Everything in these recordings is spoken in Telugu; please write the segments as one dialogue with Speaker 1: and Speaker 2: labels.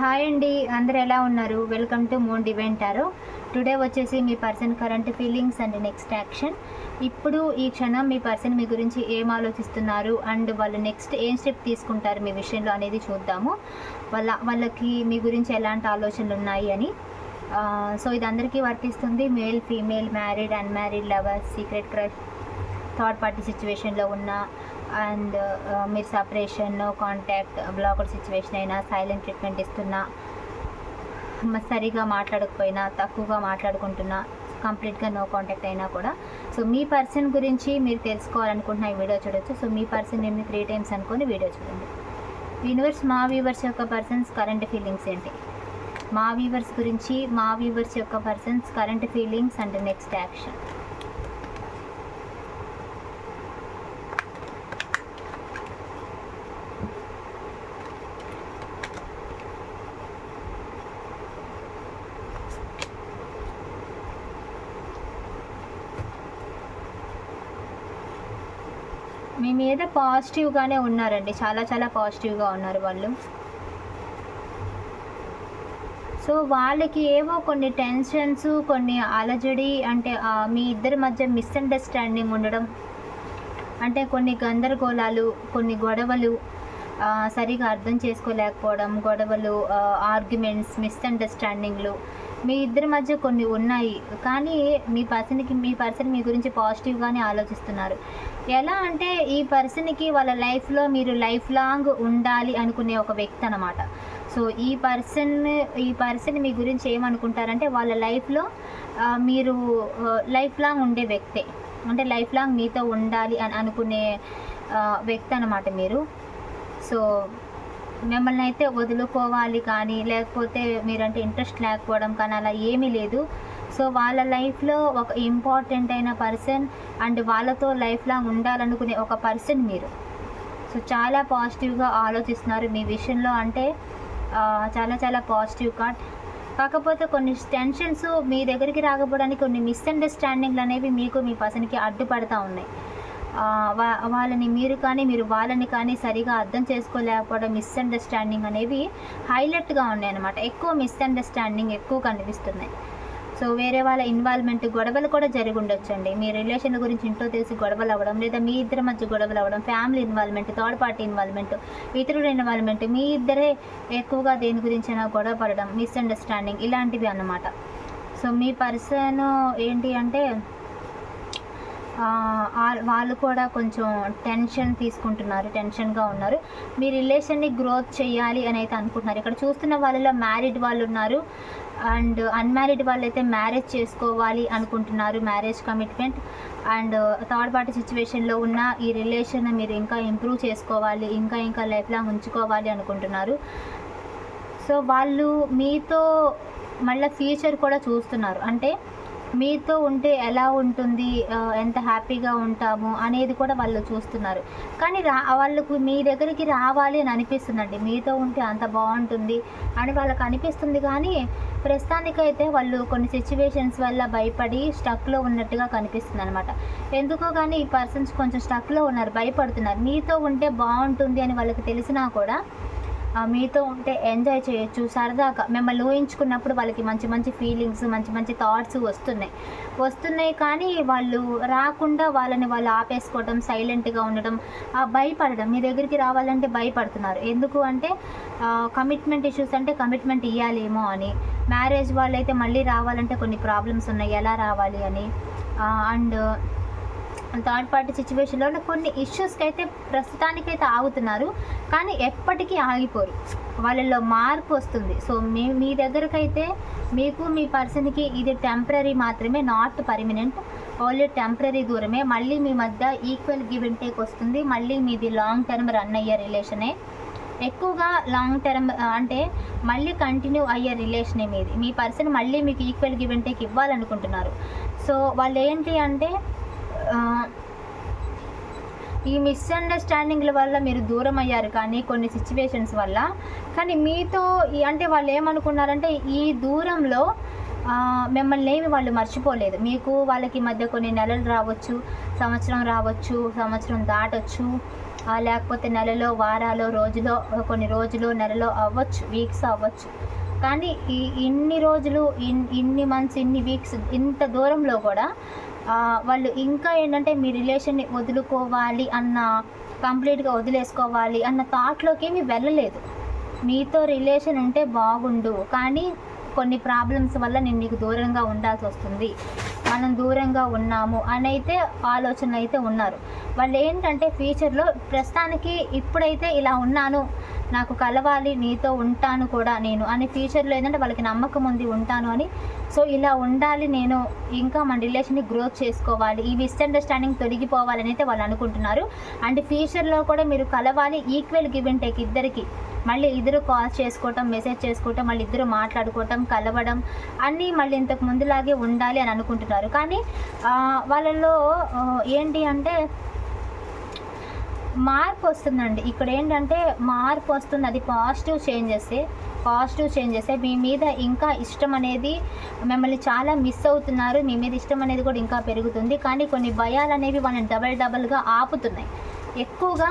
Speaker 1: హాయ్ అండి అందరు ఎలా ఉన్నారు? వెల్కమ్ టు మూన్ డివెంటారు టుడే వచ్చేసి మీ person current feelings and next action ఇప్పుడు ఈ క్షణం మీ పర్సన్ మీ గురించి ఏం ఆలోచిస్తున్నారు? అండ్ వాళ్ళు నెక్స్ట్ ఏం స్టెప్ తీసుకుంటారు మీ విషయంలో అనేది చూద్దాము. వాళ్ళ వాళ్ళకి మీ గురించి ఎలాంటి ఆలోచనలు ఉన్నాయి అని. సో ఇది అందరికీ వర్తిస్తుంది. Male female married unmarried lover secret crush third party సిచ్యువేషన్లో ఉన్న అండ్ మీరు సపరేషన్ కాంటాక్ట్ బ్లాకర్ సిచ్యువేషన్ అయినా సైలెంట్ ట్రీట్మెంట్ ఇస్తున్నా సరిగా మాట్లాడకపోయినా తక్కువగా మాట్లాడుకుంటున్నా కంప్లీట్గా నో కాంటాక్ట్ అయినా కూడా. సో మీ పర్సన్ గురించి మీరు తెలుసుకోవాలనుకుంటున్న ఈ వీడియో చూడొచ్చు. సో మీ పర్సన్ నేను త్రీ టైమ్స్ అనుకుని వీడియో చూడండి. యూనివర్స్ మా వ్యూవర్స్ యొక్క పర్సన్స్ కరెంట్ ఫీలింగ్స్ ఏంటి? మా వ్యూవర్స్ గురించి మా వ్యూవర్స్ యొక్క persons current feelings and next action మీద పాజిటివ్గానే ఉన్నారండి. చాలా చాలా పాజిటివ్గా ఉన్నారు వాళ్ళు. సో వాళ్ళకి ఏవో కొన్ని టెన్షన్స్ కొన్ని అలజడి అంటే మీ ఇద్దరి మధ్య మిస్అండర్స్టాండింగ్ ఉండడం అంటే కొన్ని గందరగోళాలు కొన్ని గొడవలు సరిగా అర్థం చేసుకోలేకపోవడం గొడవలు ఆర్గ్యుమెంట్స్ మిస్అండర్స్టాండింగ్లు మీ ఇద్దరి మధ్య కొన్ని ఉన్నాయి. కానీ మీ పర్సన్కి మీ పర్సన్ మీ గురించి పాజిటివ్గానే ఆలోచిస్తున్నారు. ఎలా అంటే ఈ పర్సన్కి వాళ్ళ లైఫ్లో మీరు లైఫ్ లాంగ్ ఉండాలి అనుకునే ఒక వ్యక్తి అనమాట సో ఈ పర్సన్ ఈ పర్సన్ మీ గురించి ఏమనుకుంటారంటే వాళ్ళ లైఫ్లో మీరు లైఫ్ లాంగ్ ఉండే వ్యక్తే. అంటే లైఫ్ లాంగ్ మీతో ఉండాలి అని అనుకునే వ్యక్తి అనమాట మీరు. సో మిమ్మల్ని అయితే వదులుకోవాలి కానీ లేకపోతే మీరంటే ఇంట్రెస్ట్ లేకపోవడం కానీ అలా ఏమీ లేదు. సో వాళ్ళ లైఫ్లో ఒక ఇంపార్టెంట్ అయిన పర్సన్ అండ్ వాళ్ళతో లైఫ్ లాంగ్ ఉండాలనుకునే ఒక పర్సన్ మీరు. సో చాలా పాజిటివ్గా ఆలోచిస్తున్నారు మీ విషయంలో అంటే చాలా చాలా పాజిటివ్ కార్డ్ కాకపోతే కొన్ని టెన్షన్స్ మీ దగ్గరికి రాకపోవడానికి కొన్ని మిస్అండర్స్టాండింగ్లు అనేవి మీకు మీ పర్సన్కి అడ్డుపడతా ఉన్నాయి. వాళ్ళని మీరు కానీ మీరు వాళ్ళని కానీ సరిగా అర్థం చేసుకోలేకపోవడం మిస్అండర్స్టాండింగ్ అనేవి హైలైట్గా ఉన్నాయి అన్నమాట ఎక్కువ మిస్అండర్స్టాండింగ్ ఎక్కువ కనిపిస్తున్నాయి. సో వేరే వాళ్ళ ఇన్వాల్వ్మెంట్ గొడవలు కూడా జరిగి ఉండొచ్చండి మీ రిలేషన్ గురించి ఇంట్లో తెలిసి గొడవలు అవ్వడం లేదా మీ ఇద్దరి మధ్య గొడవలు అవ్వడం family involvement third party involvement ఇతరుల ఇన్వాల్వ్మెంట్ మీ ఇద్దరే ఎక్కువగా దేని గురించైనా గొడవ పడడం మిస్అండర్స్టాండింగ్ ఇలాంటివి అన్నమాట. సో మీ పర్సన్ ఏంటి అంటే వాళ్ళు కూడా కొంచెం టెన్షన్ తీసుకుంటున్నారు టెన్షన్గా ఉన్నారు. మీ రిలేషన్ని గ్రోత్ చేయాలి అని అయితే అనుకుంటున్నారు. ఇక్కడ చూస్తున్న వాళ్ళలో మ్యారీడ్ వాళ్ళు ఉన్నారు. అండ్ అన్మ్యారీడ్ వాళ్ళు అయితే మ్యారేజ్ చేసుకోవాలి అనుకుంటున్నారు marriage commitment. And third party సిచ్యువేషన్లో ఉన్న ఈ రిలేషన్ మీరు ఇంకా ఇంప్రూవ్ చేసుకోవాలి ఇంకా ఇంకా లైఫ్ లాంగ్ ఉంచుకోవాలి అనుకుంటున్నారు. సో వాళ్ళు మీతో మళ్ళీ ఫ్యూచర్ కూడా చూస్తున్నారు. అంటే మీతో ఉంటే ఎలా ఉంటుంది ఎంత హ్యాపీగా ఉంటాము అనేది కూడా వాళ్ళు చూస్తున్నారు. కానీ రా వాళ్ళకు మీ దగ్గరికి రావాలి అని అనిపిస్తుందండి. మీతో ఉంటే అంత బాగుంటుంది అని వాళ్ళకి అనిపిస్తుంది కానీ ప్రస్తుతానికైతే వాళ్ళు కొన్ని సిచ్యువేషన్స్ వల్ల భయపడి స్టక్లో ఉన్నట్టుగా కనిపిస్తుంది అనమాట ఎందుకో కానీ ఈ పర్సన్స్ కొంచెం స్టక్లో ఉన్నారు భయపడుతున్నారు. మీతో ఉంటే బాగుంటుంది అని వాళ్ళకి తెలిసినా కూడా మీతో ఉంటే ఎంజాయ్ చేయొచ్చు. సరదాగా మిమ్మల్ని ఊహించుకున్నప్పుడు వాళ్ళకి మంచి మంచి ఫీలింగ్స్ మంచి మంచి థాట్స్ వస్తున్నాయి. వస్తున్నాయి కానీ వాళ్ళు రాకుండా వాళ్ళని వాళ్ళు ఆపేసుకోవడం సైలెంట్గా ఉండడం ఆ, భయపడడం మీ దగ్గరికి రావాలంటే భయపడుతున్నారు. ఎందుకు అంటే కమిట్మెంట్ ఇష్యూస్ అంటే కమిట్మెంట్ ఇవ్వాలేమో అని. మ్యారేజ్ వాళ్ళైతే మళ్ళీ రావాలంటే కొన్ని ప్రాబ్లమ్స్ ఉన్నాయి. ఎలా రావాలి అని. అండ్ థర్డ్ పార్టీ సిచ్యువేషన్లో కొన్ని ఇష్యూస్కి అయితే ప్రస్తుతానికైతే ఆగుతున్నారు. కానీ ఎప్పటికీ ఆగిపోరు. వాళ్ళల్లో మార్పు వస్తుంది. సో మీ మీ దగ్గరకైతే మీకు మీ పర్సన్కి ఇది టెంపరీ మాత్రమే నాట్ పర్మనెంట్ ఓన్లీ టెంపరీ దూరమే. మళ్ళీ మీ మధ్య ఈక్వల్ గివ్ అండ్ టేక్ వస్తుంది. మళ్ళీ మీది లాంగ్ టర్మ్ రన్ అయ్యే రిలేషనే ఎక్కువగా లాంగ్ టర్మ్ అంటే మళ్ళీ కంటిన్యూ అయ్యే రిలేషనే మీది. మీ పర్సన్ మళ్ళీ మీకు ఈక్వల్ గివ్ అండ్ టేక్ ఇవ్వాలనుకుంటున్నారు. సో వాళ్ళు ఏంటి అంటే ఈ మిస్అండర్స్టాండింగ్ల వల్ల మీరు దూరం అయ్యారు కానీ కొన్ని సిచ్యువేషన్స్ వల్ల. కానీ మీతో అంటే వాళ్ళు ఏమనుకున్నారంటే ఈ దూరంలో మిమ్మల్ని ఏమి వాళ్ళు మర్చిపోలేదు. మీకు వాళ్ళకి మధ్య కొన్ని నెలలు రావచ్చు సంవత్సరం రావచ్చు సంవత్సరం దాటొచ్చు లేకపోతే నెలలో వారాలు రోజులో కొన్ని రోజులు నెలలో అవ్వచ్చు వీక్స్ అవ్వచ్చు. కానీ ఈ ఇన్ని రోజులు ఇన్ ఇన్ని మంత్స్ ఇన్ని వీక్స్ ఇంత దూరంలో కూడా వాళ్ళు ఇంకా ఏంటంటే మీ రిలేషన్ని వదులుకోవాలి అన్న కంప్లీట్గా వదిలేసుకోవాలి అన్న థాట్లోకి ఏమి వెళ్ళలేదు. మీతో రిలేషన్ ఉంటే బాగుండు కానీ కొన్ని ప్రాబ్లమ్స్ వల్ల నేను నీకు దూరంగా ఉండాల్సి వస్తుంది. మనం దూరంగా ఉన్నాము అని అయితే ఆలోచన అయితే ఉన్నారు. వాళ్ళు ఏంటంటే ఫ్యూచర్లో ప్రస్తుతానికి ఇప్పుడైతే ఇలా ఉన్నాను నాకు కలవాలి నీతో ఉంటాను కూడా నేను అని ఫ్యూచర్లో ఏంటంటే వాళ్ళకి నమ్మకం ఉంది ఉంటాను అని. సో ఇలా ఉండాలి నేను ఇంకా మన రిలేషన్ని గ్రోత్ చేసుకోవాలి ఈ మిస్అండర్స్టాండింగ్ తొలగిపోవాలని అయితే వాళ్ళు అనుకుంటున్నారు. అండ్ ఫ్యూచర్లో కూడా మీరు కలవాలి ఈక్వల్ గివ్ అండ్ టేక్ ఇద్దరికి. మళ్ళీ ఇద్దరు కాల్ చేసుకోవటం మెసేజ్ చేసుకోవటం మళ్ళీ ఇద్దరు మాట్లాడుకోవటం కలవడం అన్నీ మళ్ళీ ఇంతకు ముందులాగే ఉండాలి అని అనుకుంటున్నారు. కానీ వాళ్ళలో ఏంటి అంటే మార్పు వస్తుందండి. ఇక్కడ ఏంటంటే మార్పు వస్తుంది. అది పాజిటివ్ చేంజెస్ పాజిటివ్ చేంజెస్ మీ మీద ఇంకా ఇష్టం అనేది మిమ్మల్ని చాలా మిస్ అవుతున్నారు. మీ మీద ఇష్టం అనేది కూడా ఇంకా పెరుగుతుంది. కానీ కొన్ని భయాలు అనేవి వాళ్ళని డబల్ డబల్గా ఆపుతున్నాయి. ఎక్కువగా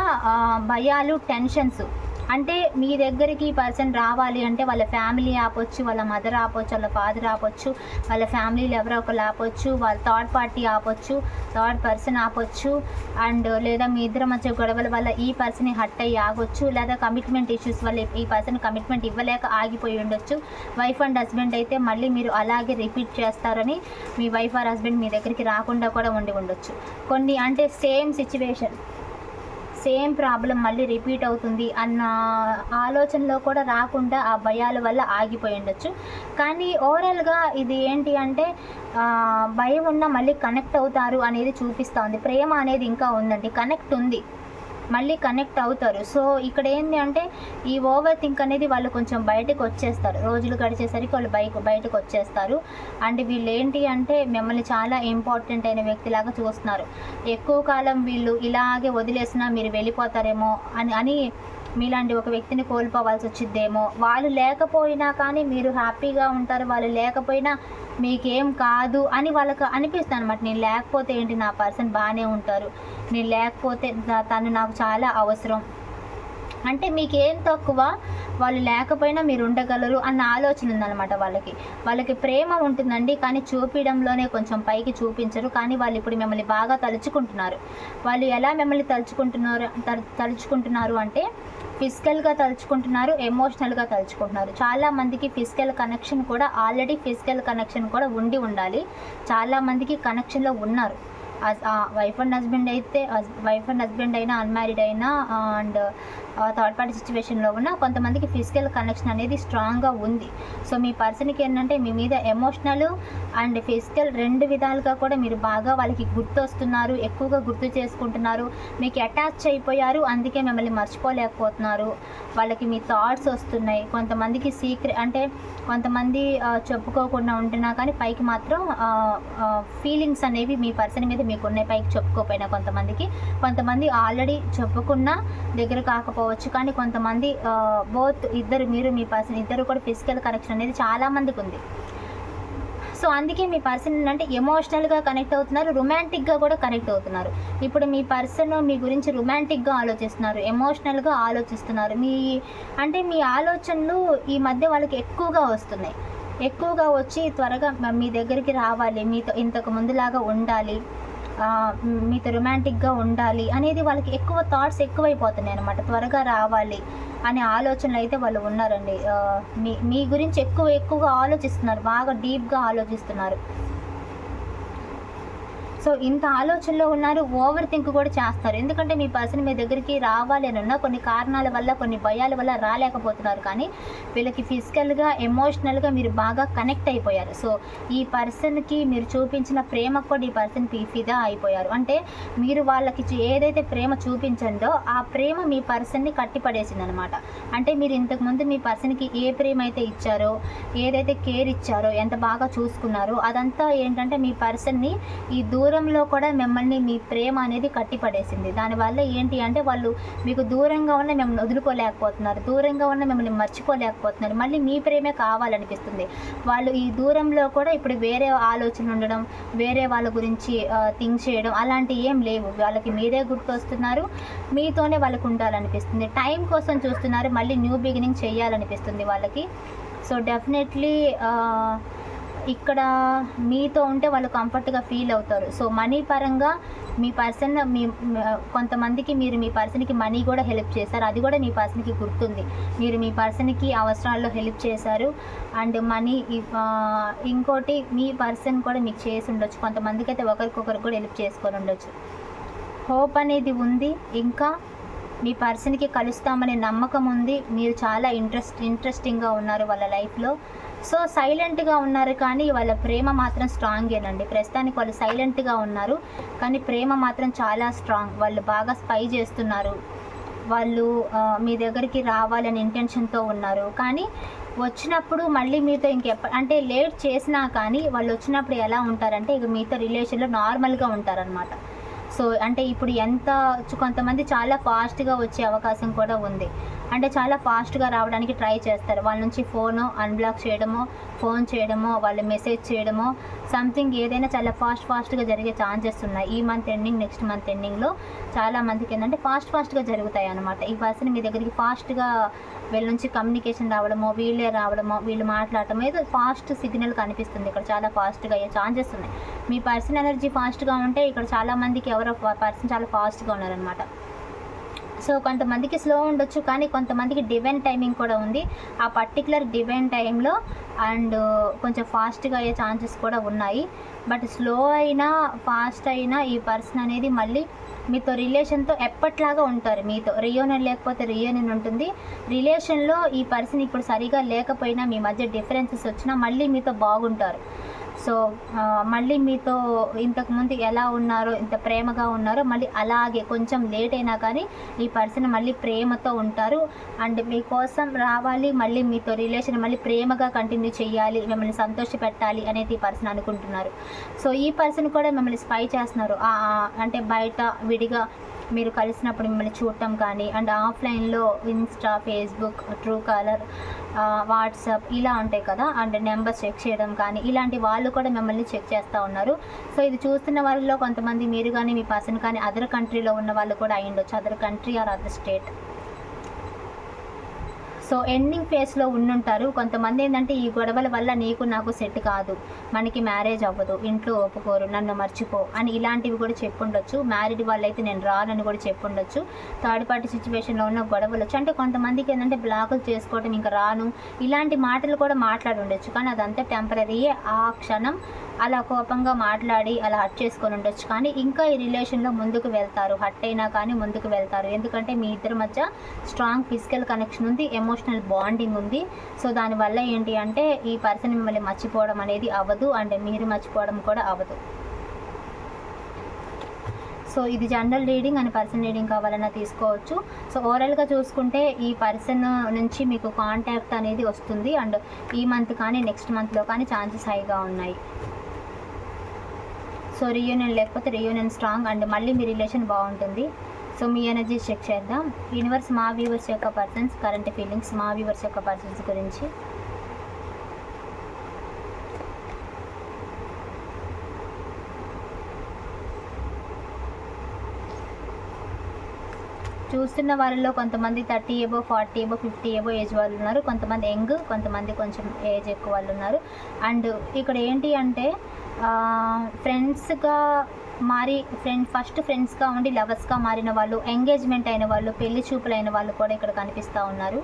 Speaker 1: భయాలు టెన్షన్స్ అంటే మీ దగ్గరికి పర్సన్ రావాలి అంటే వాళ్ళ ఫ్యామిలీ ఆపొచ్చు వాళ్ళ మదర్ ఆపొచ్చు వాళ్ళ ఫాదర్ ఆపొచ్చు వాళ్ళ ఫ్యామిలీలో ఎవరో ఒకరు ఆపొచ్చు వాళ్ళ థర్డ్ పార్టీ ఆపొచ్చు థర్డ్ పర్సన్ ఆపొచ్చు అండ్ లేదా మీ ఇద్దరు మధ్య గొడవల వల్ల ఈ పర్సన్ హట్ అయ్యి ఆగొచ్చు లేదా కమిట్మెంట్ ఇష్యూస్ వల్ల ఈ పర్సన్ కమిట్మెంట్ ఇవ్వలేక ఆగిపోయి ఉండొచ్చు. వైఫ్ అండ్ హస్బెండ్ అయితే మళ్ళీ మీరు అలాగే రిపీట్ చేస్తారని మీ వైఫ్ ఆర్ హస్బెండ్ మీ దగ్గరికి రాకుండా కూడా ఉండి ఉండొచ్చు. కొన్ని అంటే సేమ్ సిచ్యువేషన్ సేమ్ ప్రాబ్లం మళ్ళీ రిపీట్ అవుతుంది అన్న ఆలోచనలో కూడా రాకుండా ఆ భయాల వల్ల ఆగిపోయి ఉండొచ్చు. కానీ ఓవరాల్గా ఇది ఏంటి అంటే భయం ఉన్న మళ్ళీ కనెక్ట్ అవుతారు అనేది చూపిస్తోంది ప్రేమ అనేది ఇంకా ఉందండి. కనెక్ట్ ఉంది. మళ్ళీ కనెక్ట్ అవుతారు. సో ఇక్కడ ఏంటి అంటే ఈ ఓవర్ థింక్ అనేది వాళ్ళు కొంచెం బయటకు వచ్చేస్తారు. రోజులు గడిచేసరికి వాళ్ళు బయట బయటకు వచ్చేస్తారు. అండ్ వీళ్ళు ఏంటి అంటే మిమ్మల్ని చాలా ఇంపార్టెంట్ అయిన వ్యక్తిలాగా చూస్తున్నారు. ఎక్కువ కాలం వీళ్ళు ఇలాగే వదిలేసినా మీరు వెళ్ళిపోతారేమో అని అని మీలాంటి ఒక వ్యక్తిని కోల్పోవాల్సి వచ్చిద్దేమో. వాళ్ళు లేకపోయినా కానీ మీరు హ్యాపీగా ఉంటారు. వాళ్ళు లేకపోయినా మీకేం కాదు అని వాళ్ళకి అనిపిస్తుంది అనమాట నేను లేకపోతే ఏంటి నా పర్సన్ బాగానే ఉంటారు. నేను లేకపోతే తను నాకు చాలా అవసరం. అంటే మీకేం తక్కువ? వాళ్ళు లేకపోయినా మీరు ఉండగలరు అన్న ఆలోచన ఉందన్నమాట వాళ్ళకి. వాళ్ళకి ప్రేమ ఉంటుందండి కానీ చూపించడంలోనే కొంచెం పైకి చూపించరు. కానీ వాళ్ళు ఇప్పుడు మిమ్మల్ని బాగా తలుచుకుంటున్నారు. వాళ్ళు ఎలా మిమ్మల్ని తలుచుకుంటున్నారు తలుచుకుంటున్నారు అంటే ఫిజికల్గా తలుచుకుంటున్నారు ఎమోషనల్గా తలుచుకుంటున్నారు. చాలా మందికి ఫిజికల్ కనెక్షన్ కూడా ఆల్రెడీ ఫిజికల్ కనెక్షన్ కూడా ఉండి ఉండాలి. చాలా మందికి కనెక్షన్లో ఉన్నారు. వైఫ్ అండ్ హస్బెండ్ అయితే వైఫ్ అండ్ హస్బెండ్ అయినా అన్మ్యారీడ్ అయినా అండ్ థర్డ్ పార్టీ సిచ్యువేషన్లో ఉన్న కొంతమందికి ఫిజికల్ కనెక్షన్ అనేది స్ట్రాంగ్గా ఉంది. సో మీ పర్సన్కి ఏంటంటే మీ మీద ఎమోషనల్ అండ్ ఫిజికల్ రెండు విధాలుగా కూడా మీరు బాగా వాళ్ళకి గుర్తు వస్తున్నారు ఎక్కువగా గుర్తు చేసుకుంటున్నారు. మీకు అటాచ్ అయిపోయారు అందుకే మిమ్మల్ని మర్చిపోలేకపోతున్నారు. వాళ్ళకి మీ థాట్స్ వస్తున్నాయి. కొంతమందికి సీక్రెట్ అంటే కొంతమంది చెప్పుకోకుండా ఉంటున్నా కానీ పైకి మాత్రం ఫీలింగ్స్ అనేవి మీ పర్సన్ మీద మీకు ఉన్నాయి పైకి చెప్పుకోకపోయినా కొంతమందికి. కొంతమంది ఆల్రెడీ చెప్పుకున్నా దగ్గర కాకపోవచ్చు కానీ కొంతమంది బోత్ ఇద్దరు మీరు మీ పర్సన్ ఇద్దరు కూడా ఫిజికల్ కనెక్షన్ అనేది చాలామందికి ఉంది. సో అందుకే మీ పర్సన్ అంటే ఎమోషనల్గా కనెక్ట్ అవుతున్నారు రొమాంటిక్గా కూడా కనెక్ట్ అవుతున్నారు. ఇప్పుడు మీ పర్సన్ మీ గురించి రొమాంటిక్గా ఆలోచిస్తున్నారు ఎమోషనల్గా ఆలోచిస్తున్నారు. మీ అంటే మీ ఆలోచనలు ఈ మధ్య వాళ్ళకి ఎక్కువగా వస్తున్నాయి. ఎక్కువగా వచ్చి త్వరగా మీ దగ్గరికి రావాలి మీతో ఇంతకు ముందులాగా ఉండాలి. మీతో రొమాంటిక్గా ఉండాలి అనేది వాళ్ళకి ఎక్కువ థాట్స్ ఎక్కువైపోతున్నాయి అనమాట త్వరగా రావాలి అనే ఆలోచనలు అయితే వాళ్ళు ఉన్నారండి. మీ మీ గురించి ఎక్కువ ఎక్కువగా ఆలోచిస్తున్నారు. బాగా డీప్గా ఆలోచిస్తున్నారు. సో ఇంత ఆలోచనలో ఉన్నారు ఓవర్ థింక్ కూడా చేస్తారు. ఎందుకంటే మీ పర్సన్ మీ దగ్గరికి రావాలి అని కొన్ని కారణాల వల్ల కొన్ని భయాల వల్ల రాలేకపోతున్నారు. కానీ వీళ్ళకి ఫిజికల్గా ఎమోషనల్గా మీరు బాగా కనెక్ట్ అయిపోయారు. సో ఈ పర్సన్కి మీరు చూపించిన ప్రేమ కూడా ఈ పర్సన్కి ఫిదా అయిపోయారు. అంటే మీరు వాళ్ళకి ఏదైతే ప్రేమ చూపించిందో ఆ ప్రేమ మీ పర్సన్ని కట్టిపడేసింది అనమాట అంటే మీరు ఇంతకుముందు మీ పర్సన్కి ఏ ప్రేమ అయితే ఇచ్చారో ఏదైతే కేర్ ఇచ్చారో ఎంత బాగా చూసుకున్నారో అదంతా ఏంటంటే మీ పర్సన్ని ఈ దూరం దూరంలో కూడా మిమ్మల్ని మీ ప్రేమ అనేది కట్టిపడేసింది. దానివల్ల ఏంటి అంటే వాళ్ళు మీకు దూరంగా ఉన్న మిమ్మల్ని వదులుకోలేకపోతున్నారు. దూరంగా ఉన్న మిమ్మల్ని మర్చిపోలేకపోతున్నారు. మళ్ళీ మీ ప్రేమే కావాలనిపిస్తుంది. వాళ్ళు ఈ దూరంలో కూడా ఇప్పుడు వేరే ఆలోచన ఉండడం వేరే వాళ్ళ గురించి థింక్ చేయడం అలాంటివి ఏం లేవు. వాళ్ళకి మీరే గుర్తొస్తున్నారు. మీతోనే వాళ్ళకు ఉండాలనిపిస్తుంది. టైం కోసం చూస్తున్నారు. మళ్ళీ న్యూ బిగినింగ్ చేయాలనిపిస్తుంది వాళ్ళకి. సో డెఫినెట్లీ ఇక్కడ మీతో ఉంటే వాళ్ళు కంఫర్ట్గా ఫీల్ అవుతారు. సో మనీ పరంగా మీ పర్సన్ మీ కొంతమందికి మీరు మీ పర్సన్కి మనీ కూడా హెల్ప్ చేశారు. అది కూడా మీ పర్సన్కి గుర్తుంది. మీరు మీ పర్సన్కి అవసరాల్లో హెల్ప్ చేశారు. అండ్ మనీ ఇంకోటి మీ పర్సన్ కూడా మీకు చేసి ఉండొచ్చు. కొంతమందికి అయితే ఒకరికొకరు కూడా హెల్ప్ చేసుకొని ఉండొచ్చు. హోప్ అనేది ఉంది. ఇంకా మీ పర్సన్కి కలుస్తామనే నమ్మకం ఉంది. మీరు చాలా ఇంట్రెస్ట్ ఇంట్రెస్టింగ్గా ఉన్నారు వాళ్ళ లైఫ్లో. సో సైలెంట్గా ఉన్నారు కానీ వాళ్ళ ప్రేమ మాత్రం స్ట్రాంగేనండి ప్రస్తుతానికి వాళ్ళు సైలెంట్గా ఉన్నారు కానీ ప్రేమ మాత్రం చాలా స్ట్రాంగ్ వాళ్ళు బాగా స్పై చేస్తున్నారు. వాళ్ళు మీ దగ్గరికి రావాలని ఇంటెన్షన్తో ఉన్నారు. కానీ వచ్చినప్పుడు మళ్ళీ మీతో ఇంకెప్ప అంటే లేట్ చేసినా కానీ వాళ్ళు వచ్చినప్పుడు ఎలా ఉంటారంటే ఇక మీతో రిలేషన్లో నార్మల్గా ఉంటారనమాట సో అంటే ఇప్పుడు ఎంత కొంతమంది చాలా ఫాస్ట్గా వచ్చే అవకాశం కూడా ఉంది. అంటే చాలా ఫాస్ట్గా రావడానికి ట్రై చేస్తారు. వాళ్ళ నుంచి ఫోను అన్బ్లాక్ చేయడమో ఫోన్ చేయడమో వాళ్ళు మెసేజ్ చేయడమో సంథింగ్ ఏదైనా చాలా ఫాస్ట్ ఫాస్ట్గా జరిగే ఛాన్సెస్ ఉన్నాయి. ఈ మంత్ ఎండింగ్ నెక్స్ట్ మంత్ ఎండింగ్లో చాలా మందికి ఏంటంటే ఫాస్ట్ ఫాస్ట్గా జరుగుతాయి అనమాట ఈ పర్సన్ మీ దగ్గరికి ఫాస్ట్గా వీళ్ళ నుంచి కమ్యూనికేషన్ రావడమో వీళ్ళే రావడమో వీళ్ళు మాట్లాడటం ఏదో ఫాస్ట్ సిగ్నల్ కనిపిస్తుంది. ఇక్కడ చాలా ఫాస్ట్గా అయ్యే ఛాన్సెస్ ఉన్నాయి. మీ పర్సన్ ఎనర్జీ ఫాస్ట్గా ఉంటే ఇక్కడ చాలా మందికి ఎవరో పర్సన్ చాలా ఫాస్ట్గా ఉన్నారనమాట సో కొంతమందికి స్లో ఉండొచ్చు కానీ కొంతమందికి డివైన్ టైమింగ్ కూడా ఉంది. ఆ పర్టికులర్ డివైన్ టైంలో అండ్ కొంచెం ఫాస్ట్గా అయ్యే ఛాన్సెస్ కూడా ఉన్నాయి. బట్ స్లో అయినా ఫాస్ట్ అయినా ఈ పర్సన్ అనేది మళ్ళీ మీతో రిలేషన్తో ఎప్పట్లాగా ఉంటారు. మీతో రియోనియన్ లేకపోతే రియోనన్ ఉంటుంది. రిలేషన్లో ఈ పర్సన్ ఇప్పుడు సరిగా లేకపోయినా మీ మధ్య డిఫరెన్సెస్ వచ్చినా మళ్ళీ మీతో బాగుంటారు. సో మళ్ళీ మీతో ఇంతకుముందు ఎలా ఉన్నారో ఇంత ప్రేమగా ఉన్నారో మళ్ళీ అలాగే కొంచెం లేట్ అయినా కానీ ఈ పర్సన్ మళ్ళీ ప్రేమతో ఉంటారు. అండ్ మీకోసం రావాలి మళ్ళీ మీతో రిలేషన్ మళ్ళీ ప్రేమగా కంటిన్యూ చేయాలి మిమ్మల్ని సంతోష పెట్టాలి అనేది ఈ పర్సన్ అనుకుంటున్నారు. సో ఈ పర్సన్ కూడా మిమ్మల్ని స్పై చేస్తున్నారు. అంటే బయట విడిగా మీరు కలిసినప్పుడు మిమ్మల్ని చూడటం కానీ అండ్ ఆఫ్లైన్లో Insta Facebook Truecaller WhatsApp ఇలా ఉంటాయి కదా అండ్ నెంబర్స్ చెక్ చేయడం కానీ ఇలాంటి వాళ్ళు కూడా మిమ్మల్ని చెక్ చేస్తూ ఉన్నారు. సో ఇది చూస్తున్న వాళ్ళలో కొంతమంది మీరు కానీ మీ పర్సన్ కానీ అదర్ కంట్రీలో ఉన్న వాళ్ళు కూడా అయ్యుండొచ్చు. Other country or other state. So ending ఫేస్లో ఉండుంటారు. కొంతమంది ఏంటంటే ఈ గొడవల వల్ల నీకు నాకు సెట్ కాదు. మనకి మ్యారేజ్ అవ్వదు. ఇంట్లో ఒప్పుకోరు. నన్ను మర్చిపో అని ఇలాంటివి కూడా చెప్పుండొచ్చు. మ్యారీడ్ వాళ్ళైతే నేను రానని కూడా చెప్పుండొచ్చు. థర్డ్ పార్టీ సిచ్యువేషన్లో ఉన్న గొడవలు వచ్చి అంటే కొంతమందికి ఏంటంటే బ్లాకులు చేసుకోవడం ఇంకా రాను ఇలాంటి మాటలు కూడా మాట్లాడి ఉండొచ్చు కానీ అదంతా టెంపరీయే ఆ క్షణం అలా కోపంగా మాట్లాడి అలా హట్ చేసుకొని ఉండొచ్చు. కానీ ఇంకా ఈ రిలేషన్లో ముందుకు వెళ్తారు. హట్ అయినా కానీ ముందుకు వెళ్తారు. ఎందుకంటే మీ ఇద్దరి మధ్య స్ట్రాంగ్ ఫిజికల్ కనెక్షన్ ఉంది ఎమోషనల్ బాండింగ్ ఉంది. సో దానివల్ల ఏంటి అంటే ఈ పర్సన్ మిమ్మల్ని మర్చిపోవడం అనేది అవ్వదు అండ్ మీరు మర్చిపోవడం కూడా అవ్వదు. సో ఇది జనరల్ రీడింగ్ అని పర్సన్ రీడింగ్ కావాలన్నా తీసుకోవచ్చు. సో ఓవరాల్గా చూసుకుంటే ఈ పర్సన్ నుంచి మీకు కాంటాక్ట్ అనేది వస్తుంది అండ్ ఈ మంత్ కానీ నెక్స్ట్ మంత్లో కానీ ఛాన్సెస్ హైగా ఉన్నాయి. సో రియూనియన్ లేకపోతే రియూనియన్ స్ట్రాంగ్ అండ్ మళ్ళీ మీ రిలేషన్ బాగుంటుంది. సో మీ ఎనర్జీ చెక్ చేద్దాం. యూనివర్స్ మా వ్యూవర్స్ యొక్క పర్సన్స్ కరెంట్ ఫీలింగ్స్ మా వ్యూవర్స్ యొక్క పర్సన్స్ గురించి. చూస్తున్న వారిలో కొంతమంది thirty above forty above fifty above age వాళ్ళు ఉన్నారు. కొంతమంది యంగ్ కొంతమంది కొంచెం ఏజ్ ఎక్కువ వాళ్ళు ఉన్నారు. అండ్ ఇక్కడ ఏంటి అంటే ఫ్రెండ్స్గా మారి ఫ్రెండ్ ఫస్ట్ ఫ్రెండ్స్గా ఉండి లవర్స్గా మారిన వాళ్ళు ఎంగేజ్మెంట్ అయిన వాళ్ళు పెళ్ళి చూపులైన వాళ్ళు కూడా ఇక్కడ కనిపిస్తూ ఉన్నారు.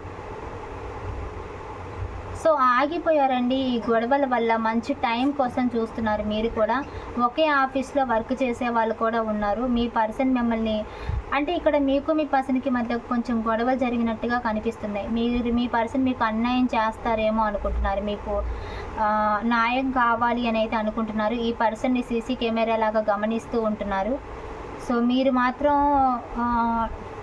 Speaker 1: సో ఆగిపోయారండి ఈ గొడవల వల్ల మంచి టైం కోసం చూస్తున్నారు మీరు కూడా. ఒకే ఆఫీస్లో వర్క్ చేసే వాళ్ళు కూడా ఉన్నారు. మీ పర్సన్ మిమ్మల్ని అంటే ఇక్కడ మీకు మీ పర్సన్కి మధ్య కొంచెం గొడవలు జరిగినట్టుగా కనిపిస్తున్నాయి. మీరు మీ పర్సన్ మీకు అన్యాయం చేస్తారేమో అనుకుంటున్నారు. మీకు న్యాయం కావాలి అని అయితే అనుకుంటున్నారు. ఈ పర్సన్ని సీసీ కెమెరా లాగా గమనిస్తూ ఉంటున్నారు. సో మీరు మాత్రం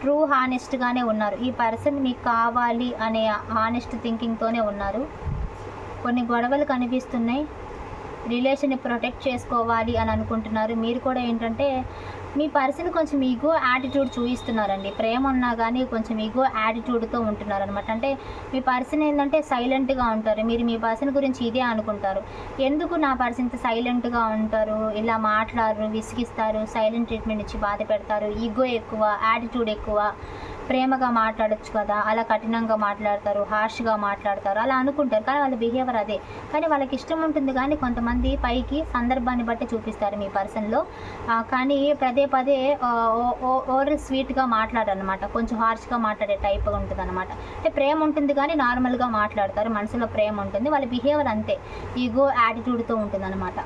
Speaker 1: ట్రూ హానెస్ట్గానే ఉన్నారు. ఈ పర్సన్ మీకు కావాలి అనే హానెస్ట్ థింకింగ్తోనే ఉన్నారు. కొన్ని గొడవలు కనిపిస్తున్నాయి. రిలేషన్ని ప్రొటెక్ట్ చేసుకోవాలి అని అనుకుంటున్నారు. మీరు కూడా ఏంటంటే మీ పర్సన్ కొంచెం ఈగో యాటిట్యూడ్ చూపిస్తున్నారండి ప్రేమ ఉన్నా కానీ కొంచెం ఈగో యాటిట్యూడ్తో ఉంటున్నారు అనమాట అంటే మీ పర్సన్ ఏంటంటే సైలెంట్గా ఉంటారు. మీరు మీ పర్సన్ గురించి ఇదే అనుకుంటారు. ఎందుకు నా పర్సన్ ఇంత సైలెంట్గా ఉంటారు? ఇలా మాట్లాడరు విసిగిస్తారు సైలెంట్ ట్రీట్మెంట్ ఇచ్చి బాధ పెడతారు? ఈగో ఎక్కువ యాటిట్యూడ్ ఎక్కువ. ప్రేమగా మాట్లాడొచ్చు కదా అలా కఠినంగా మాట్లాడతారు హార్ష్గా మాట్లాడతారు అలా అనుకుంటారు. కానీ వాళ్ళ బిహేవియర్ అదే. కానీ వాళ్ళకి ఇష్టం ఉంటుంది కానీ కొంతమంది పైకి సందర్భాన్ని బట్టి చూపిస్తారు మీ పర్సన్లో కానీ పదే పదే ఓవర్ స్వీట్గా మాట్లాడనమాట. కొంచెం హార్ష్గా మాట్లాడే టైప్ ఉంటుంది అనమాట అంటే ప్రేమ ఉంటుంది కానీ నార్మల్గా మాట్లాడతారు. మనసులో ప్రేమ ఉంటుంది. వాళ్ళ బిహేవియర్ అంతే. ఈగో యాటిట్యూడ్తో ఉంటుంది అనమాట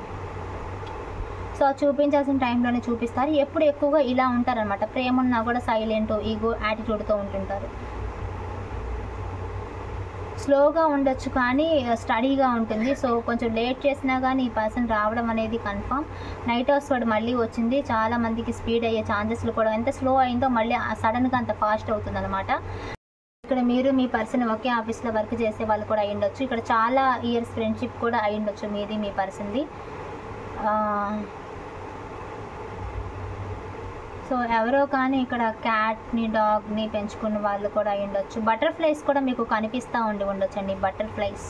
Speaker 1: సో చూపించాల్సిన టైంలోనే చూపిస్తారు. ఎప్పుడు ఎక్కువగా ఇలా ఉంటారనమాట ప్రేమ ఉన్నా కూడా సైలెంట్ ఈగో యాటిట్యూడ్తో ఉంటుంటారు. స్లోగా ఉండొచ్చు కానీ స్టడీగా ఉంటుంది. సో కొంచెం లేట్ చేసినా కానీ ఈ పర్సన్ రావడం అనేది కన్ఫామ్ నైట్ హౌస్ వాడు మళ్ళీ వచ్చింది. చాలా మందికి స్పీడ్ అయ్యే ఛాన్సెస్లు కూడా ఎంత స్లో అయిందో మళ్ళీ సడన్గా అంత ఫాస్ట్ అవుతుంది అనమాట ఇక్కడ మీరు మీ పర్సన్ ఒకే ఆఫీస్లో వర్క్ చేసే వాళ్ళు కూడా అయ్యుండొచ్చు ఇక్కడ చాలా ఇయర్స్ ఫ్రెండ్షిప్ కూడా అయ్యుండొచ్చు మీది మీ పర్సన్ది సో ఎవరో కానీ ఇక్కడ క్యాట్ని డాగ్ని పెంచుకున్న వాళ్ళు కూడా అయి ఉండొచ్చు బటర్ఫ్లైస్ కూడా మీకు కనిపిస్తూ ఉండి ఉండొచ్చండి. బటర్ఫ్లైస్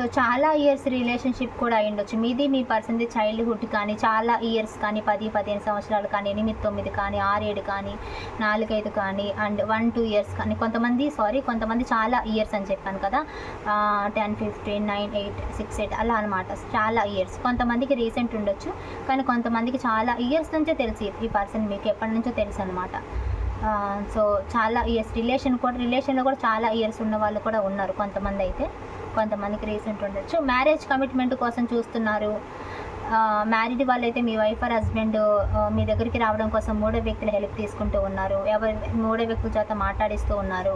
Speaker 1: సో చాలా ఇయర్స్ రిలేషన్షిప్ కూడా అయ్యుండొచ్చు. మీది మీ పర్సన్ది చైల్డ్హుడ్ కానీ చాలా ఇయర్స్ కానీ పది పదిహేను సంవత్సరాలు కానీ ఎనిమిది తొమ్మిది కానీ ఆరేడు కానీ నాలుగైదు కానీ అండ్ వన్ టూ ఇయర్స్ కానీ కొంతమంది సారీ కొంతమంది చాలా ఇయర్స్ అని చెప్పాను కదా. Ten fifteen nine eight six eight అలా అనమాట చాలా ఇయర్స్ కొంతమందికి రీసెంట్ ఉండొచ్చు కానీ కొంతమందికి చాలా ఇయర్స్ నుంచే తెలిసి ఈ పర్సన్ మీకు ఎప్పటి నుంచో తెలుసు అనమాట సో చాలా ఇయర్స్ రిలేషన్ కూడా రిలేషన్లో కూడా చాలా ఇయర్స్ ఉన్న వాళ్ళు కూడా ఉన్నారు కొంతమంది అయితే. కొంతమందికి రీసెంట్ ఉండొచ్చు. మ్యారేజ్ కమిట్మెంట్ కోసం చూస్తున్నారు. మ్యారీడ్ వాళ్ళైతే మీ వైఫ్ ఆర్ హస్బెండ్ మీ దగ్గరికి రావడం కోసం మూడో వ్యక్తుల హెల్ప్ తీసుకుంటూ ఉన్నారు. ఎవరి మూడో వ్యక్తుల చేత మాట్లాడిస్తూ ఉన్నారు.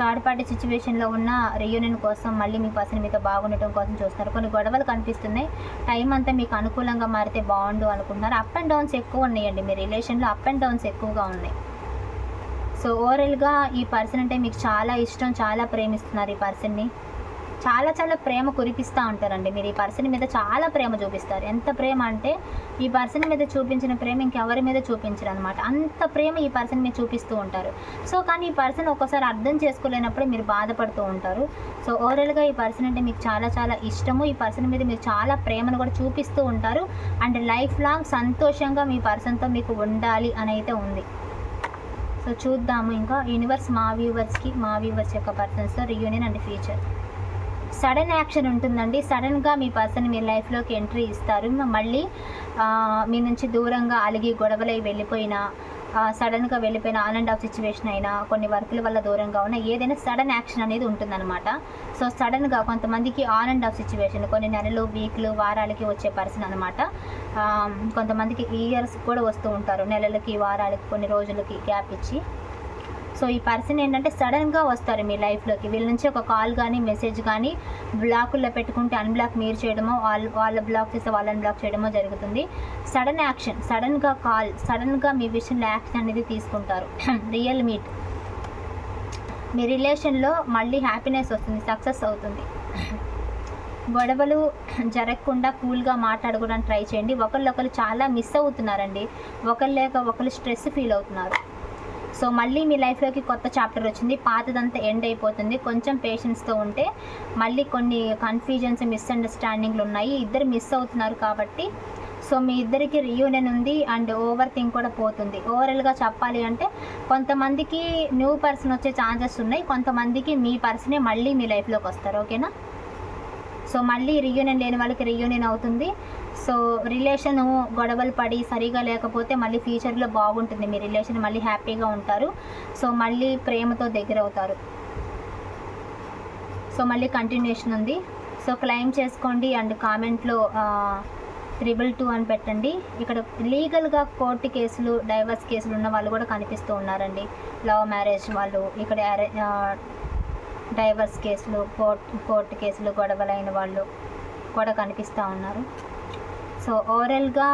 Speaker 1: థర్డ్ పార్టీ సిచ్యువేషన్లో ఉన్న రియూనియన్ కోసం మళ్ళీ మీ పర్సన్ మీతో బాగుండటం కోసం చూస్తున్నారు. కొన్ని గొడవలు కనిపిస్తున్నాయి. టైం అంతా మీకు అనుకూలంగా మారితే బాగుండు అనుకుంటున్నారు. అప్ అండ్ డౌన్స్ ఎక్కువ ఉన్నాయండి. మీ రిలేషన్లో అప్ అండ్ డౌన్స్ ఎక్కువగా ఉన్నాయి. సో ఓవరాల్గా ఈ పర్సన్ అంటే మీకు చాలా ఇష్టం చాలా ప్రేమిస్తున్నారు ఈ పర్సన్ని. చాలా చాలా ప్రేమ కురిపిస్తూ ఉంటారండి. మీరు ఈ పర్సన్ మీద చాలా ప్రేమ చూపిస్తారు. ఎంత ప్రేమ అంటే ఈ పర్సన్ మీద చూపించిన ప్రేమ ఇంకెవరి మీద చూపించరు అనమాట అంత ప్రేమ ఈ పర్సన్ మీద చూపిస్తూ ఉంటారు. సో కానీ ఈ పర్సన్ ఒక్కోసారి అర్థం చేసుకోలేనప్పుడు మీరు బాధపడుతూ ఉంటారు. సో ఓవరాల్గా ఈ పర్సన్ అంటే మీకు చాలా చాలా ఇష్టము. ఈ పర్సన్ మీద మీరు చాలా ప్రేమను కూడా చూపిస్తూ ఉంటారు. అండ్ లైఫ్ లాంగ్ సంతోషంగా మీ పర్సన్తో మీకు ఉండాలి అని అయితే ఉంది. సో చూద్దాము. ఇంకా యూనివర్స్ మా వ్యూవర్స్కి మా వ్యూవర్స్ యొక్క పర్సన్స్తో reunion and future sudden action ఉంటుందండి. సడన్గా మీ పర్సన్ మీ లైఫ్లోకి ఎంట్రీ ఇస్తారు. మళ్ళీ మీ నుంచి దూరంగా అలిగి గొడవలై వెళ్ళిపోయినా సడన్గా వెళ్ళిపోయిన ఆన్ అండ్ ఆఫ్ సిచ్యువేషన్ అయినా కొన్ని వర్కుల వల్ల దూరంగా ఉన్న ఏదైనా సడన్ యాక్షన్ అనేది ఉంటుందన్నమాట. సో సడన్గా కొంతమందికి ఆన్ అండ్ ఆఫ్ సిచ్యువేషన్ కొన్ని నెలలు వీక్లు వారాలకి వచ్చే పర్సన్ అనమాట కొంతమందికి ఇయర్స్ కూడా వస్తూ ఉంటారు. నెలలకి వారాలకి కొన్ని రోజులకి గ్యాప్ ఇచ్చి. సో ఈ పర్సన్ ఏంటంటే సడన్గా వస్తారు మీ లైఫ్లోకి వీళ్ళ నుంచి ఒక కాల్ కానీ మెసేజ్ కానీ బ్లాకుల్లో పెట్టుకుంటే అన్బ్లాక్ మీరు చేయడమో వాళ్ళ వాళ్ళ బ్లాక్ చేస్తే వాళ్ళని బ్లాక్ చేయడమో జరుగుతుంది. సడన్ యాక్షన్ సడన్గా కాల్ సడన్గా మీ విషయంలో యాక్షన్ అనేది తీసుకుంటారు. రియల్ మీట్ మీ రిలేషన్లో మళ్ళీ హ్యాపీనెస్ వస్తుంది సక్సెస్ అవుతుంది. గొడవలు జరగకుండా కూల్గా మాట్లాడుకోవడానికి ట్రై చేయండి. ఒకళ్ళొకరు చాలా మిస్ అవుతున్నారండి. ఒకరు లేక ఒకరు స్ట్రెస్ ఫీల్ అవుతున్నారు. సో మళ్ళీ మీ లైఫ్లోకి కొత్త చాప్టర్ వచ్చింది. పాతదంతా ఎండ్ అయిపోతుంది. కొంచెం పేషెన్స్తో ఉంటే మళ్ళీ కొన్ని కన్ఫ్యూజన్స్ మిస్అండర్స్టాండింగ్లు ఉన్నాయి. ఇద్దరు మిస్ అవుతున్నారు కాబట్టి సో మీ ఇద్దరికి రియూనియన్ ఉంది అండ్ ఓవర్ థింక్ కూడా పోతుంది. ఓవరాల్గా చెప్పాలి అంటే కొంతమందికి న్యూ పర్సన్ వచ్చే ఛాన్సెస్ ఉన్నాయి. కొంతమందికి మీ పర్సనే మళ్ళీ మీ లైఫ్లోకి వస్తారు. ఓకేనా సో మళ్ళీ రియూనియన్ లేని వాళ్ళకి రీయూనియన్ అవుతుంది. సో రిలేషన్ గొడవలు పడి సరిగా లేకపోతే మళ్ళీ ఫ్యూచర్లో బాగుంటుంది. మీ రిలేషన్ మళ్ళీ హ్యాపీగా ఉంటారు. సో మళ్ళీ ప్రేమతో దగ్గర అవుతారు. సో మళ్ళీ కంటిన్యూషన్ ఉంది. సో క్లెయిమ్ చేసుకోండి అండ్ కామెంట్లో ట్రిబుల్ టూ అని పెట్టండి. ఇక్కడ లీగల్గా కోర్టు కేసులు డైవర్స్ కేసులు ఉన్న వాళ్ళు కూడా కనిపిస్తూ ఉన్నారండి. లవ్ మ్యారేజ్ వాళ్ళు ఇక్కడ డైవర్స్ కేసులు కోర్ట్ కోర్టు కేసులు గొడవలైన వాళ్ళు కూడా కనిపిస్తూ ఉన్నారు. సో ఓవరాల్గా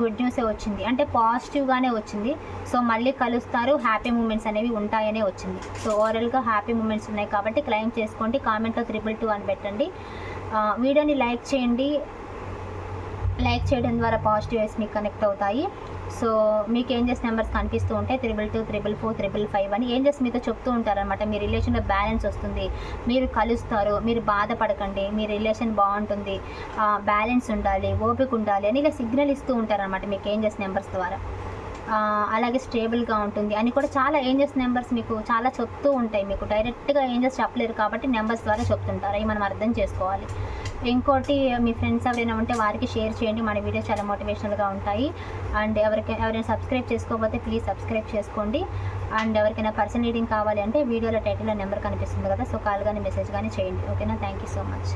Speaker 1: గుడ్ న్యూసే వచ్చింది. అంటే పాజిటివ్గానే వచ్చింది. సో మళ్ళీ కలుస్తారు. హ్యాపీ మూమెంట్స్ అనేవి ఉంటాయనే వచ్చింది. సో ఓవరాల్గా హ్యాపీ మూమెంట్స్ ఉన్నాయి కాబట్టి క్లెయిమ్ చేసుకోండి. కామెంట్లో త్రిబుల్ టూ అని పెట్టండి. వీడియోని లైక్ చేయండి. లైక్ చేయడం ద్వారా పాజిటివ్ వేస్ మీకు కనెక్ట్ అవుతాయి. సో మీకు ఏంజెస్ నెంబర్స్ కనిపిస్తూ ఉంటే triple two triple four triple five అని ఏంజెస్ మీతో చెప్తూ ఉంటారనమాట మీ రిలేషన్లో బ్యాలెన్స్ వస్తుంది. మీరు కలుస్తారు. మీరు బాధపడకండి. మీ రిలేషన్ బాగుంటుంది. బ్యాలెన్స్ ఉండాలి ఓపిక ఉండాలి అని ఇలా సిగ్నల్ ఇస్తూ ఉంటారనమాట మీకు ఏంజెస్ నెంబర్స్ ద్వారా. అలాగే స్టేబుల్గా ఉంటుంది అని కూడా చాలా ఏంజెస్ నెంబర్స్ మీకు చాలా చెప్తూ ఉంటాయి మీకు. డైరెక్ట్గా ఏంజెస్ చెప్పలేరు కాబట్టి నెంబర్స్ ద్వారా చెప్తుంటారు. అవి మనం అర్థం చేసుకోవాలి. ఇంకోటి మీ ఫ్రెండ్స్ ఎవరైనా ఉంటే వారికి షేర్ చేయండి. మన వీడియోస్ చాలా మోటివేషనల్గా ఉంటాయి. అండ్ ఎవరికి ఎవరైనా సబ్స్క్రైబ్ చేసుకోకపోతే ప్లీజ్ సబ్స్క్రైబ్ చేసుకోండి. అండ్ ఎవరికైనా పర్సన్ రీడింగ్ కావాలి అంటే వీడియోలో టైటిల్లో నెంబర్ కనిపిస్తుంది కదా సో కాల్ కానీ మెసేజ్ కానీ చేయండి. ఓకేనా థ్యాంక్ యూ సో మచ్